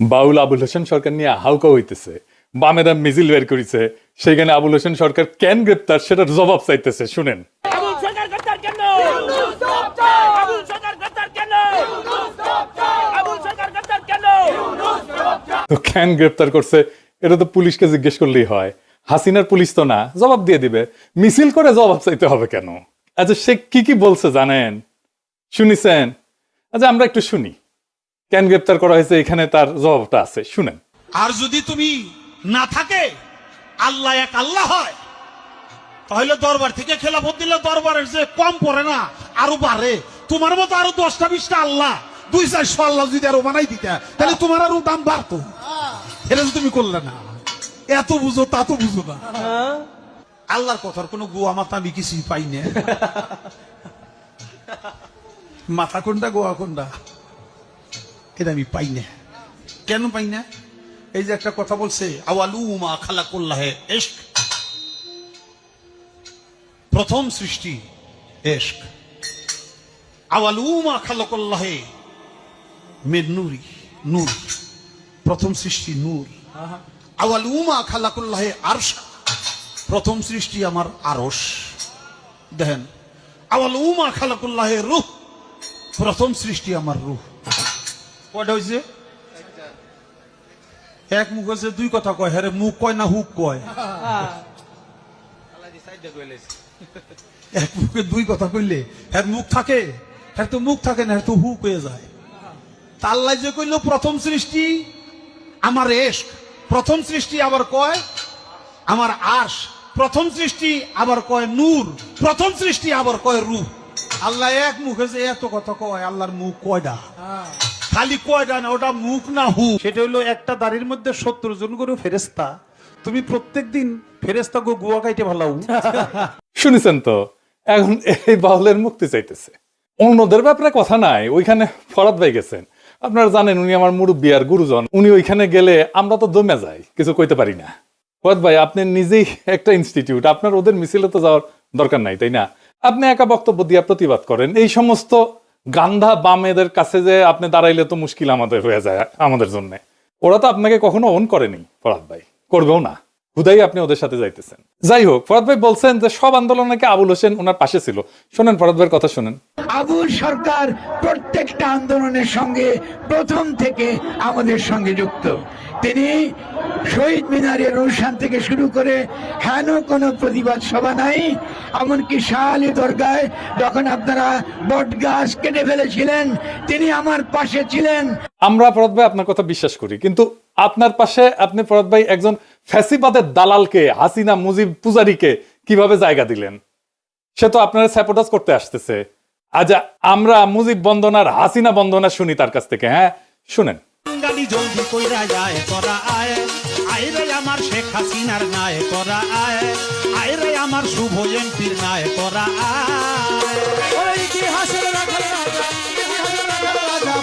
বাউল আবুল হোসেন সরকার নিয়ে হাউকা হইতেছে। বামেরা মিছিল বের করেছে। সেখানে আবুল হোসেন সরকার কেন গ্রেপ্তার সেটার জবাব চাইতেছে শুনেন। তো কেন গ্রেপ্তার করছে এটা তো পুলিশকে জিজ্ঞেস করলেই হয়। হাসিনার পুলিশ তো না জবাব দিয়ে দিবে। মিছিল করে জবাব চাইতে হবে কেন? আচ্ছা সে কি কি বলছে জানেন? শুনিছেন? আচ্ছা আমরা একটু শুনি। কেন গ্রেপ্তার করা হয়েছে? এখানে তার জবাবটা আছে। শুনেন। আর যদি তুমি না থাকে, আল্লাহ এক আল্লাহ হয়, তাহলে দরবার থেকে খেলাফত দিলে দরবারের যে কম পড়ে না, আরও বাড়ে। তোমার মতো আরও দশটা, বিশটা আল্লাহ, দুই চারশো আল্লাহ যদি আরও বানাই দিতে, তাহলে তোমার আরও দাম বাড়তো। এটা তো তুমি করলে না, এত বুঝো, তা তো বুঝো না। আল্লাহর কথার কোনো গোয়া মাথা আমি কিছুই পাই না। মাথা কোনটা, গোয়া কোনটা? এটা আমি পাই না। কেন পাই না? এই যে একটা কথা বলছে আওয়ালুমা খালাকুল্লাহে এশক। প্রথম সৃষ্টি এশক। আওয়ালুমা খালাকুল্লাহে মের নুরি নূর। প্রথম সৃষ্টি নূর। আওয়ালুমা খালাকুল্লাহে আরশ। প্রথম সৃষ্টি আমার আরশ। দেখেন আওয়ালুমা খালাকুল্লাহে রুহ। প্রথম সৃষ্টি আমার রুহ। কয়টা হয়েছে এক মুখ হচ্ছে দুই কথা কয়। হ্যাঁ মুখ কয় না হুক কয়? এক মুখে দুই কথা কইলে হ্যাঁ মুখ থাকে হ্যাঁ তো মুখ থাকে না হ্যাঁ তো হুক হয়ে যায়। তাল্লাই যে কইল, প্রথম সৃষ্টি আমার এশক, প্রথম সৃষ্টি আবার কয় আমার আশ প্রথম সৃষ্টি আবার কয় নূর, প্রথম সৃষ্টি আবার কয় রূপ। আল্লাহ এক মুখে যে এত কথা কয়, আল্লাহর মুখ কয়টা খালি কয়টা না ওটা মুখ না হু? সেটা হলো একটা দাড়ির মধ্যে সত্তর জন করে ফেরেস্তা তুমি প্রত্যেক দিন ফেরেস্তা গো গুয়া খাইতে ভালাও। শুনেছেন তো? এখন এই বাউলের মুক্তি চাইতেছে। অন্যদের ব্যাপারে কথা নাই, ওইখানে ফরাদ ভাই গেছেন। আপনারা জানেন, উনি আমার মুরব্বী আর গুরুজন। উনি ওইখানে গেলে আমরা তো দমে যাই, কিছু কইতে পারি না। ফরাদ ভাই, আপনি নিজেই একটা ইনস্টিটিউট আপনার ওদের মিছিলে তো যাওয়ার দরকার নাই, তাই না? আপনি একা বক্তব্য দিয়ে প্রতিবাদ করেন, এই সমস্ত গান্ধা বামেদের কাছে যে আপনি দাঁড়াইলে তো মুশকিল আমাদের হয়ে যায় আমাদের জন্য। ওরা তো আপনাকে কখনো অন করেনি, ফরাদ ভাই। করবেও না। হুদাই আপনি ওদের সাথে যাইতেছেন। যাই হোক ফরাদ ভাই বলছেন যে সব আন্দোলন আবুল হোসেন ওনার পাশে ছিল। শোনেন ফরাদ ভাইয়ের কথা শোনেন। আবুল সরকার প্রত্যেকটা আন্দোলনের সঙ্গে প্রথম থেকে আমাদের সঙ্গে যুক্ত। তিনি শহীদ মিনারের অনুষ্ঠান থেকে শুরু করে হেন কোনো প্রতিবাদ সভা নাই এমনকি শাহালি দরগায় যখন আপনারা বট গাছ কেটে ফেলেছিলেন তিনি আমার পাশে ছিলেন। আমরা ফরাদ ভাই আপনার কথা বিশ্বাস করি কিন্তু আপনার পাশে আপনি ফরাদ ভাই একজন ফ্যাসিবাদের দালালকে হাসিনা মুজিব পূজারীকে কীভাবে জায়গা দিলেন? সে তো আপনারা স্যাপোটাস করতে আসতেছে। আজ আমরা মুজিব বন্দনার হাসিনা বন্দনা শুনি তার কাছ থেকে হ্যাঁ? শুনেন। গালি জলদি কইরা যায় তোরা আয়। আয় রে আমার শেখ হাসিনার নায় তোরা আয়। আয় রে আমার শুভ এমপির নায় তোরা আয়। ওই ইতিহাসের রাখাল রাজা, ইতিহাসের রাখাল রাজা,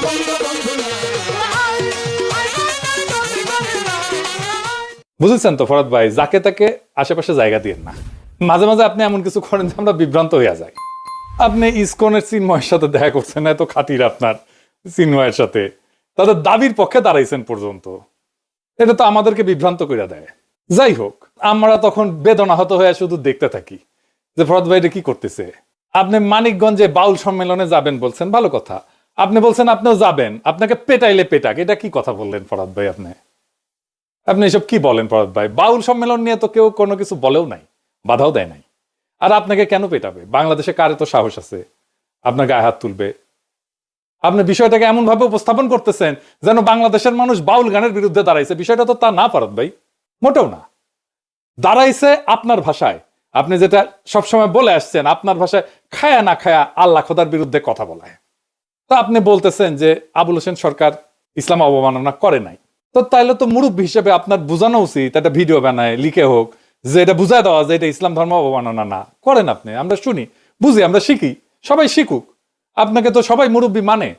বুঝেছেন তো, ফরাদ ভাই? যাকে তাকে আশেপাশে জায়গা দিয়েন না। মাঝে মাঝে আপনি এমন কিছু করেন যে আমরা বিভ্রান্ত হয়ে যাই। আপনি ইসকনের চিন্ময়ের সাথে দেখা করছেন, এত খাতির আপনার চিন্ময়ের সাথে। তাদের দাবির পক্ষে দাঁড়াইছেন পর্যন্ত। এটা তো আমাদেরকে বিভ্রান্ত করে দেয়। যাই হোক, আমরা তখন বেদনাহত হয়ে শুধু দেখতে থাকি যে ফরাদ ভাই এটা কি করতেছে। আপনি মানিকগঞ্জে বাউল সম্মেলনে যাবেন বলছেন, ভালো কথা। আপনি বলছেন আপনিও যাবেন, আপনাকে পেটাইলে পেটাক, এটা কি কথা বললেন ফরাদ ভাই আপনি? আপনি এসব কি বলেন ফরাদ ভাই? বাউল সম্মেলন নিয়ে তো কেউ কোনো কিছু বলেও নাই, বাধাও দেয় নাই। আর আপনাকে কেন পেটাবে? বাংলাদেশে কারে তো সাহস আছে? আপনার গায়ে হাত তুলবে। আপনি বিষয়টাকে এমন ভাবে উপস্থাপন করতেছেন যেন বাংলাদেশের মানুষ বাউল গানের বিরুদ্ধে দাঁড়াইছে। বিষয়টা তো তা না ফরাদ ভাই। মোটেও না। দাঁড়াইছে আপনার ভাষায়। আপনি যেটা সবসময় বলে আসছেন, আপনার ভাষায় খায়া না খায়া আল্লাহ খোদার বিরুদ্ধে কথা বলায়। তো আপনি বলতেছেন যে আবুল হোসেন সরকার ইসলাম অবমাননা করে নাই। তো তাইলে তো মুরব্বী হিসেবে আপনার বোঝানো উচিত, একটা ভিডিও বানায়, লিখে হোক, যে এটা বুঝায় দেওয়া যে এটা ইসলাম ধর্ম অবমাননা। না করেন আপনি, আমরা শুনি, বুঝি, আমরা শিখি, সবাই শিখুক। আপনাকে তো সবাই মুরব্বী মানে।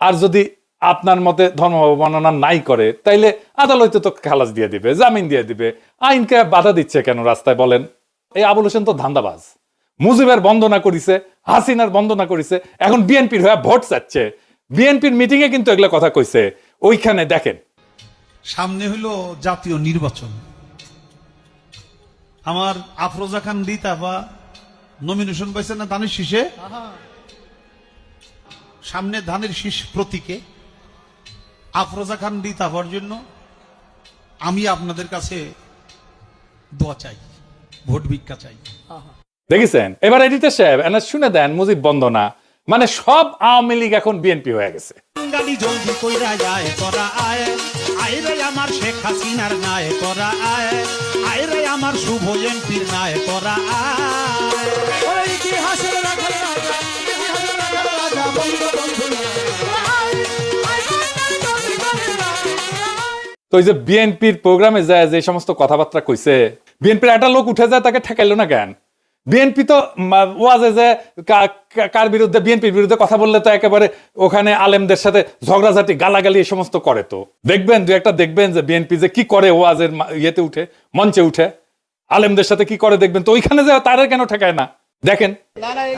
আর যদি আপনার মতে ধর্ম অবমাননা নাই করে, তাইলে আদালতে তো খালাস দিয়ে দিবে, জামিন দিয়ে দিবে। আইনকে বাধা দিচ্ছে কেন রাস্তায় বলেন? এই আবুল হোসেন তো ধান্দাবাজ। মুজিবের বন্দনা করিছে, হাসিনার বন্দনা করিছে, এখন বিএনপির হয়ে ভোট চাচ্ছে। বিএনপির মিটিংয়ে কিন্তু এগুলো কথা কইছে। ওইখানে দেখেন সামনে হইল জাতীয় নির্বাচন। আমার আফরোজা খান রিতাফা নমিনেশন পাইছে না ধানের শীষে? সামনে ধানের শীষ প্রতীকে। আফরোজা খান রিতাফার জন্য আমি আপনাদের কাছে দোয়া চাই ভোট ভিক্ষা চাই। দেখেছেন? এবার এডিটর সাহেব এনা শুনে দেন মুজিব বন্দনা মানে সব আওয়ামী লীগ এখন বিএনপি হয়ে গেছে। গালি জলদি কইরা যায় তোরা আয়। আয় রে আমার শেখ হাসিনার নায় তোরা আয় আয় রে আমার শুভ এমপির নায় আয় তো ওই যে বিএনপির প্রোগ্রামে যায় যে সমস্ত কথাবার্তা কইছে বিএনপির একটা লোক উঠে যায় তাকে ঠেকাইলো না কেন? বিএনপি তো ওয়াজে যে কার বিরুদ্ধে বিএনপির বিরুদ্ধে কথা বললে তো একেবারে ওখানে আলেমদের সাথে ঝগড়াঝাটি গালাগালি এই সমস্ত করে তো। দেখবেন দু একটা দেখবেন যে বিএনপি যে কি করে ওয়াজের ইয়েতে উঠে মঞ্চে উঠে আলেমদের সাথে কি করে দেখবেন? তো ওইখানে যে তারা কেন ঠেকায় না? দেখেন।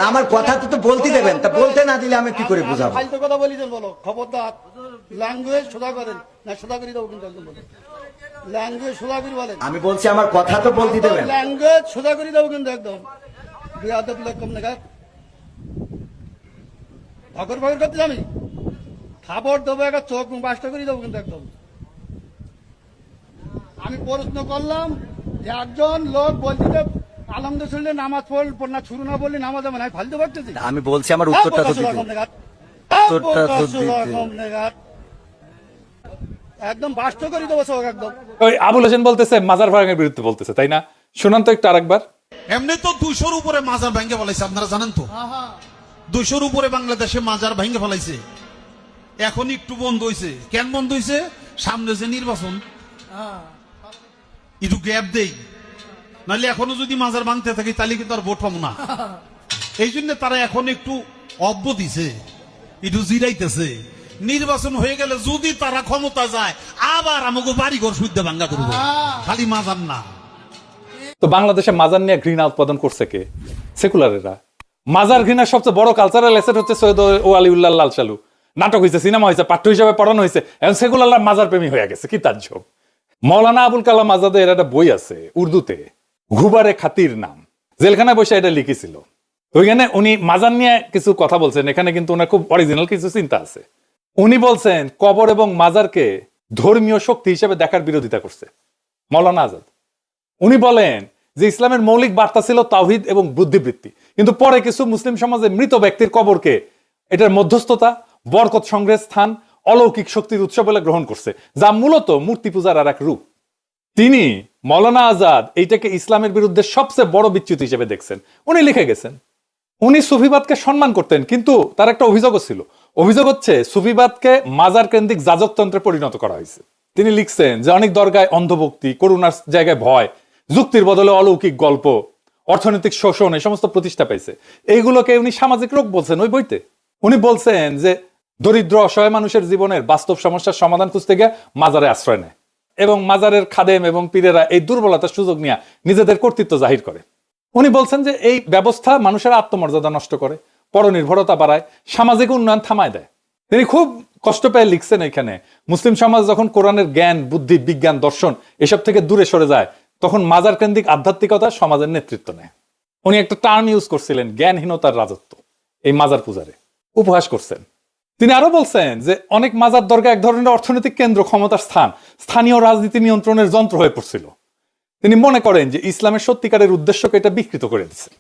আমার কথা তো তো বলতে দেবেন তা বলতে না দিলে আমি কি করে বুঝাবো? ফালতু কথা বলি দেন বলো খবরদার। ল্যাঙ্গুয়েজ সোজা করেন। না সোজা করে দেবো কিন্তু একদম বলেন ল্যাঙ্গুয়েজ সোজা করে বলেন। আমি বলছি আমার কথা তো বলতে দেবেন। ল্যাঙ্গুয়েজ সোজা করে দেবো কিন্তু একদম। বিয়াদব লোক কম ভগর ভগর করতে আমি খাবার দেবো একটা চোখ বাসটা করে দেবো কিন্তু একদম। আমি প্রশ্ন করলাম যে একজন লোক বলছে যে আলমদের শুনলে নামাজ পড়ল না শুরু না বললে নামাজ হবে না ফালতু ভাবতেছি আমি বলছি আমার উত্তরটা তো দিতে। উত্তরটা তো দিতে- একদম বাস্ত করে দেবো সব একদম। ওই আবুল হোসেন বলতেছে মাজার ভাঙের বিরুদ্ধে বলতেছে তাই না? শুনান তো একটু আরেকবার। এমনি তো দুশোর উপরে মাজার ভেঙে ফেলাইছে আপনারা জানেন তো? দুশোর উপরে বাংলাদেশে মাজার ভেঙে ফেলাইছে। এখন একটু বন্ধ হয়েছে কেন বন্ধ হয়েছে সামনে যে নির্বাচন একটু গ্যাপ দেই। নাহলে এখনও যদি মাজার ভাঙতে থাকি তাহলে কিন্তু আর ভোট পাবো না। এই জন্য তারা এখন একটু অব্য দিছে একটু জিরাইতেছে। নির্বাচন হয়ে গেলে যদি তারা ক্ষমতা যায় আবার আমাকে বাড়ি ঘর সুদ্ধা ভাঙ্গা করব খালি মাজার না। তো বাংলাদেশে মাজার নিয়ে ঘৃণা উৎপাদন করছে কে? সেকুলারেরা। মাজার ঘৃণার সবচেয়ে বড় কালচারাল এসেট হচ্ছে সৈয়দ ও আলিউল্লাহ লাল চালু নাটক হয়েছে সিনেমা হয়েছে পাঠ্য হিসাবে পড়ানো হয়েছে এখন সেকুলাররা মাজার প্রেমী হয়ে গেছে, কি তাজ্জব। মৌলানা আবুল কালাম আজাদের একটা বই আছে উর্দুতে, ঘুবারে খাতির নাম। জেলখানায় বসে এটা লিখেছিল। ওইখানে উনি মাজার নিয়ে কিছু কথা বলছেন, এখানে কিন্তু ওনার খুব অরিজিনাল কিছু চিন্তা আছে। উনি বলছেন, কবর এবং মাজারকে ধর্মীয় শক্তি হিসেবে দেখার বিরোধিতা করছে। মৌলানা আজাদ। উনি বলেন যে ইসলামের মৌলিক বার্তা ছিল তাওহিদ এবং বুদ্ধিবৃত্তি। কিন্তু পরে কিছু মুসলিম সমাজে মৃত ব্যক্তির কবরকে এটার মধ্যস্থতা, বরকত সংগ্রহের স্থান, অলৌকিক শক্তির উৎস বলে গ্রহণ করছে, যা মূলত মূর্তি পূজার আর এক রূপ। তিনি মৌলানা আজাদ এইটাকে ইসলামের বিরুদ্ধে সবচেয়ে বড় বিচ্যুতি হিসেবে দেখছেন। উনি লিখে গেছেন, উনি সুফিবাদকে সম্মান করতেন, কিন্তু তার একটা অভিযোগও ছিল। অভিযোগ হচ্ছে সুফিবাদকে মাজার কেন্দ্রিক যাজকতন্ত্রে পরিণত করা হয়েছে। তিনি লিখছেন যে অনেক দরগায় অন্ধভক্তি, করুণার জায়গায় ভয় যুক্তির বদলে অলৌকিক গল্প, অর্থনৈতিক শোষণ, এই সমস্ত প্রতিষ্ঠা পাইছে। এইগুলোকে উনি সামাজিক রোগ বলছেন ওই বইতে। উনি বলছেন যে, দরিদ্র, অসহায় মানুষের জীবনের বাস্তব সমস্যার সমাধান খুঁজতে গিয়ে মাজারে আশ্রয় নেয় এবং মাজারের খাদেম এবং পীরেরা এই দুর্বলতার সুযোগ নিয়ে নিজেদের কর্তৃত্ব জাহির করে। উনি বলছেন যে, এই ব্যবস্থা মানুষের আত্মমর্যাদা নষ্ট করে, পরনির্ভরতা বাড়ায়, সামাজিক উন্নয়ন থামায় দেয়। তিনি খুব কষ্ট পেয়ে লিখছেন এখানে, মুসলিম সমাজ যখন কোরআনের জ্ঞান, বুদ্ধি, বিজ্ঞান, দর্শন, এসব থেকে দূরে সরে যায় তখন মাজার কেন্দ্রিক আধ্যাত্মিকতা সমাজের নেতৃত্ব নেয়। উনি একটা টার্ম ইউজ করছিলেন, জ্ঞানহীনতার রাজত্ব, এই মাজার পূজারে। উপহাস করছেন। তিনি আরও বলছেন যে, অনেক মাজার দরগা এক ধরনের অর্থনৈতিক কেন্দ্র ক্ষমতার স্থান, স্থানীয় রাজনীতি নিয়ন্ত্রণের যন্ত্র হয়ে পড়ছিল। তিনি মনে করেন যে, ইসলামের সত্যিকারের উদ্দেশ্যকে এটা বিকৃত করে দিচ্ছে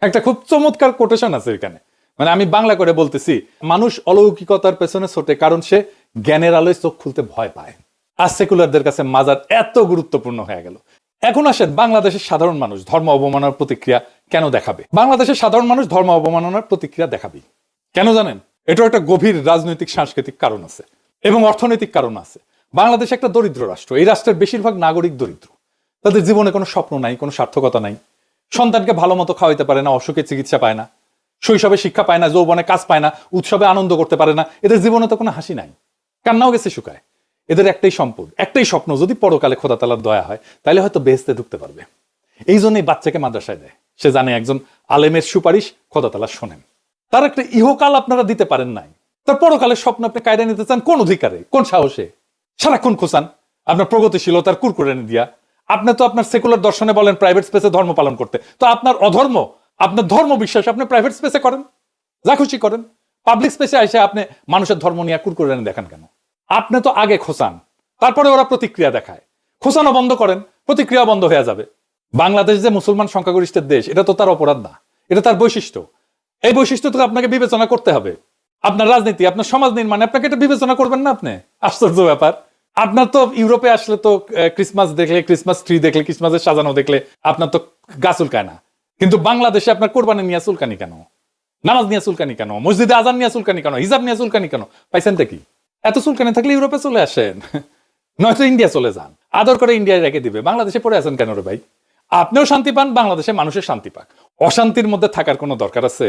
একটা খুব চমৎকার কোটেশন আছে এখানে। মানে আমি বাংলা করে বলতেছি, মানুষ অলৌকিকতার পেছনে ছোটে কারণ সে জ্ঞানের আলোয় চোখ খুলতে ভয় পায়। আর সেকুলারদের কাছে মাজার এত গুরুত্বপূর্ণ হয়ে গেল। এখন আসেন বাংলাদেশের সাধারণ মানুষ ধর্ম অবমাননার প্রতিক্রিয়া কেন দেখাবে? বাংলাদেশের সাধারণ মানুষ ধর্ম অবমাননার প্রতিক্রিয়া দেখাবে। কেন জানেন? এটার একটা গভীর রাজনৈতিক সাংস্কৃতিক কারণ আছে এবং অর্থনৈতিক কারণ আছে। বাংলাদেশ একটা দরিদ্র রাষ্ট্র, এই রাষ্ট্রের বেশিরভাগ নাগরিক দরিদ্র। তাদের জীবনে কোনো স্বপ্ন নাই, কোনো সার্থকতা নাই। সন্তানকে ভালো মতো খাওয়াইতে পারে না, অসুখে চিকিৎসা পায় না, শৈশবে শিক্ষা পায় না, যৌবনে কাজ পায় না, উৎসবে আনন্দ করতে পারে না, এদের জীবনে তো কোনো হাসি নাই। কান্নাও গেছে শুকায়। এদের একটাই সম্পদ, একটাই স্বপ্ন, যদি পরকালে খোদা তালার দয়া হয়, তাহলে হয়তো বেহেস্তে ঢুকতে পারবে। এই জন্যই বাচ্চাকে মাদ্রাসায় দেয়। সে জানে একজন আলেমের সুপারিশ খোদা তালা শোনেন। তার একটা ইহকাল আপনারা দিতে পারেন নাই। তার পরকালের স্বপ্ন আপনি কায়দা নিতে চান কোন অধিকারে, কোন সাহসে? সারাক্ষণ খোঁচান। আপনার প্রগতিশীলতার কুরকুরানি দিয়া। আপনি তো আপনার সেকুলার দর্শনে বলেন প্রাইভেট স্পেসে ধর্ম পালন করতে। তো আপনার অধর্ম, আপনার ধর্ম বিশ্বাস আপনি প্রাইভেট স্পেসে করেন। যা খুশি করেন। পাবলিক স্পেসে এসে আপনি মানুষের ধর্ম নিয়ে কুরকুরানি দেখান কেন? আপনি তো আগে খোসান তারপরে ওরা প্রতিক্রিয়া দেখায়। খোসানো বন্ধ করেন, প্রতিক্রিয়া বন্ধ হয়ে যাবে। বাংলাদেশ যে মুসলমান সংখ্যাগরিষ্ঠের দেশ, এটা তো তার অপরাধ না। এটা তার বৈশিষ্ট্য। এই বৈশিষ্ট্য তো আপনাকে বিবেচনা করতে হবে। আপনার রাজনীতি, আপনার সমাজ নির্মাণে, আপনাকে এটা বিবেচনা করবেন না আপনি? আশ্চর্য ব্যাপার। আপনার তো ইউরোপে আসলে তো ক্রিসমাস দেখলে ক্রিসমাস ট্রি দেখলে ক্রিসমাসের সাজানো দেখলে আপনার তো গা চুলকায় না। কিন্তু বাংলাদেশে আপনার কোরবানি নিয়ে চুলকানি কেন? নামাজ নিয়ে চুলকানি কেন? মসজিদে আজান নিয়ে চুলকানি কেন? হিজাব নিয়ে চুলকানি কেন? পাইছেন কি? এত চুলকানি থাকলে ইউরোপে চলে আসেন। নয়তো ইন্ডিয়া চলে যান। আদর করে ইন্ডিয়ায় রেখে দিবে। বাংলাদেশে পড়ে আছেন কেন রে ভাই? আপনিও শান্তি পান, বাংলাদেশে মানুষের শান্তি পাক। অশান্তির মধ্যে থাকার কোনো দরকার আছে?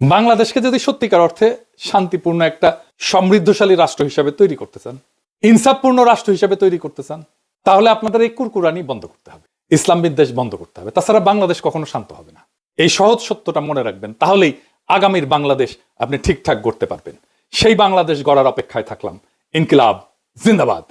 বাংলাদেশকে যদি সত্যিকার অর্থে শান্তিপূর্ণ একটা সমৃদ্ধশালী রাষ্ট্র হিসাবে তৈরি করতে চান, ইনসাফপূর্ণ রাষ্ট্র হিসাবে তৈরি করতে চান, তাহলে আপনাদের এই কুরকুরানি বন্ধ করতে হবে। ইসলাম বিদ্বেষ বন্ধ করতে হবে। তাছাড়া বাংলাদেশ কখনো শান্ত হবে না। এই সহজ সত্যটা মনে রাখবেন, তাহলেই আগামীর বাংলাদেশ আপনি ঠিকঠাক করতে পারবেন। সেই বাংলাদেশ গড়ার অপেক্ষায় থাকলাম। ইনকিলাব জিন্দাবাদ।